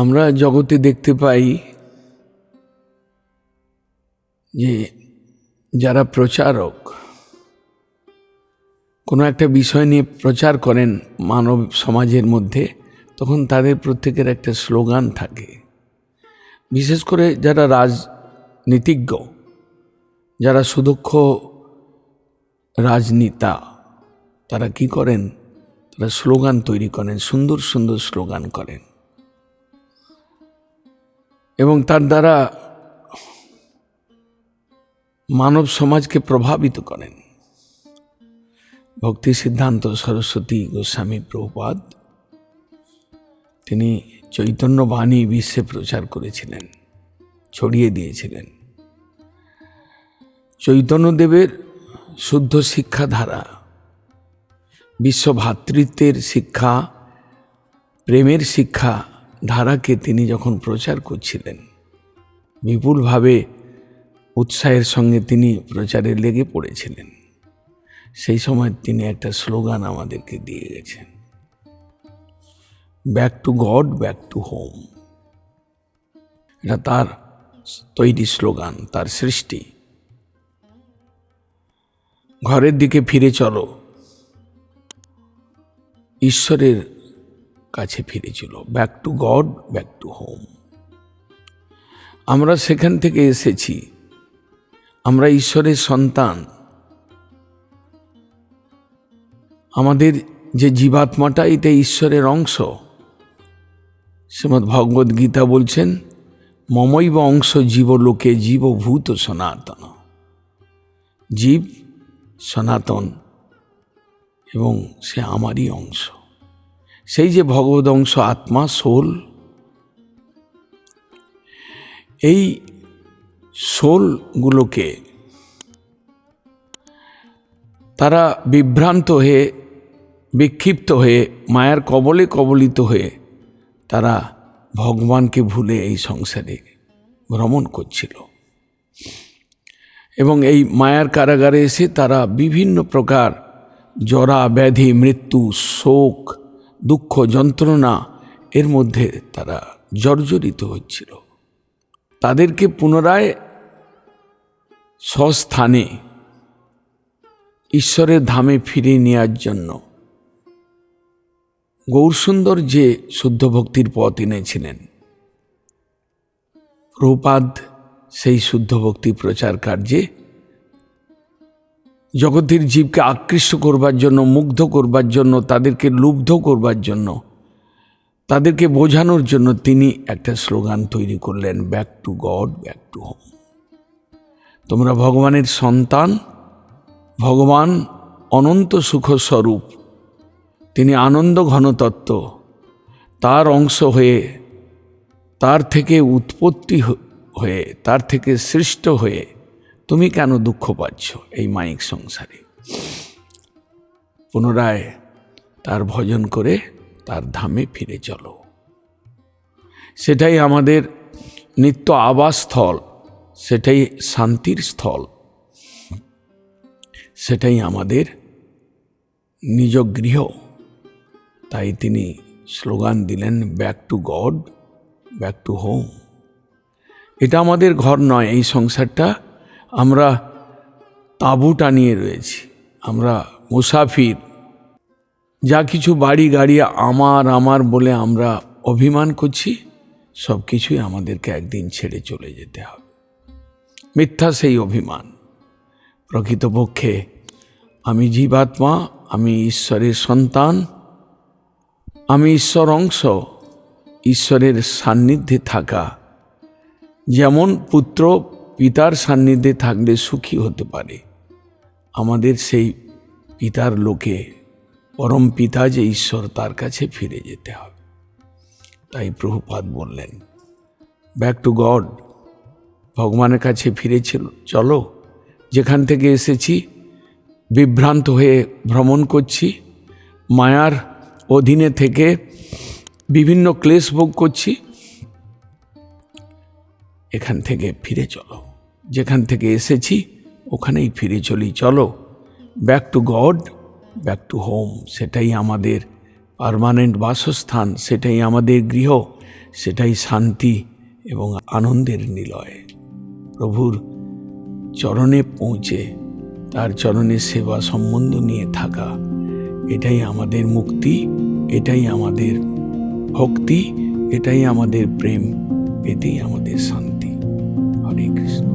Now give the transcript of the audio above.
আমরা জগতে দেখতে পাই যে যারা প্রচারক, কোনো একটা বিষয় নিয়ে প্রচার করেন মানব সমাজের মধ্যে, তখন তাদের প্রত্যেকের একটা স্লোগান থাকে। বিশেষ করে যারা রাজনীতিজ্ঞ, যারা সুদক্ষ রাজনীতা, তারা কি করেন? তারা স্লোগান তৈরি করেন, সুন্দর সুন্দর স্লোগান করেন। এবং তার দ্বারা মানব সমাজকে প্রভাবিত করেন। ভক্তি সিদ্ধান্ত সরস্বতী গোস্বামী প্রভুপাদ, তিনি চৈতন্য বাণী বিশ্বে প্রচার করেছিলেন, ছড়িয়ে দিয়েছিলেন। চৈতন্যদেবের শুদ্ধ শিক্ষাধারা বিশ্ব ভ্রাতৃত্বের শিক্ষা, প্রেমের শিক্ষা ধারাকে তিনি যখন প্রচার করছিলেন, বিপুলভাবে উৎসাহের সঙ্গে তিনি প্রচারে লেগে পড়েছিলেন। সেই সময় তিনি একটা স্লোগান আমাদেরকে দিয়ে গেছেন। Back to God back to home এটা তার তৈরি স্লোগান, তার সৃষ্টি। ঘরের দিকে ফিরে চলো। ঈশ্বরের কাছে ফিরেছিল। Back to God back to home আমরা সেখান থেকে এসেছি। আমরা ঈশ্বরের সন্তান। আমাদের যে জীবাত্মাটা এটা ঈশ্বরের অংশ। শ্রীমৎ ভগবদ গীতা বলছেন, মমৈব অংশ জীবলোকে জীবভূত সনাতন। জীব সনাতন এবং সে আমারই অংশ। সেই যে ভগবদ অংশ আত্মা, সোল, এই সোলগুলোকে তারা বিভ্রান্ত হয়ে, বিক্ষিপ্ত হয়ে, মায়ার কবলে কবলিত হয়ে তারা ভগবানকে ভুলে এই সংসারে ভ্রমণ করছিল। এবং এই মায়ার কারাগারে এসে তারা বিভিন্ন প্রকার জরা, ব্যাধি, মৃত্যু, শোক দুঃখ যন্ত্রণা এর মধ্যে তারা জর্জরিত হচ্ছিল। তাদেরকে পুনরায় স্বস্থানে ঈশ্বরের ধামে ফিরিয়ে নেওয়ার জন্য গৌরসুন্দর যে শুদ্ধ ভক্তির পথ এনেছিলেন, প্রপাদ সেই শুদ্ধ ভক্তি প্রচার কার্যে জগতের জীবকে আকৃষ্ট করবার জন্য, মুগ্ধ করবার জন্য, তাদেরকে লুব্ধ করবার জন্য, তাদেরকে বোঝানোর জন্য তিনি একটা স্লোগান তৈরি করলেন back to God back to home তোমরা ভগবানের সন্তান, ভগবান অনন্ত সুখস্বরূপ তিনি আনন্দ ঘনতত্ত্ব, তার অংশ হয়ে, তার থেকে উৎপত্তি হয়ে, তার থেকে সৃষ্ট হয়ে তুমি কেন দুঃখ পাচ্ছ এই মাইক সংসারে? পুনরায় তার ভজন করে তার ধামে ফিরে চলো। সেটাই আমাদের নিত্য আবাসস্থল, সেটাই শান্তির স্থল, সেটাই আমাদের নিজ গৃহ। তাই তিনি স্লোগান দিলেন back to God back to home এটা আমাদের ঘর নয়, এই সংসারটা আমরা তাঁবু টানিয়ে রয়েছি। আমরা মুসাফির। যা কিছু বাড়ি গাড়ি আমার আমার বলে আমরা অভিমান করছি, সব কিছুই আমাদেরকে একদিন ছেড়ে চলে যেতে হবে। মিথ্যা সেই অভিমান। প্রকৃতপক্ষে আমি জীবাত্মা, আমি ঈশ্বরের সন্তান, আমি ঈশ্বর অংশ, ঈশ্বরের সান্নিধ্যে থাকা যেমন পুত্র পিতার সান্নিধ্যে থাকলে সুখী হতে পারে। আমাদের সেই পিতার লোকে পরম পিতা যে ঈশ্বর, তার কাছে ফিরে যেতে হবে। তাই প্রভুপাদ বললেন ব্যাক টু গড ভগবানের কাছে ফিরেছিল চলো। যেখান থেকে এসেছি, বিভ্রান্ত হয়ে ভ্রমণ করছি। মায়ার অধীনে থেকে বিভিন্ন ক্লেশ ভোগ করছি। এখান থেকে ফিরে চলো। যেখান থেকে এসেছি, ওখানেই ফিরে চলি। চলো back to God back to home সেটাই আমাদের পারমানেন্ট বাসস্থান, সেটাই আমাদের গৃহ, সেটাই শান্তি এবং আনন্দের নিলয়। প্রভুর চরণে পৌঁছে, তার চরণে সেবা সম্বন্ধ নিয়ে থাকা, এটাই আমাদের মুক্তি, এটাই আমাদের ভক্তি, এটাই আমাদের প্রেম, এটাই আমাদের শান্তি। হরে কৃষ্ণ।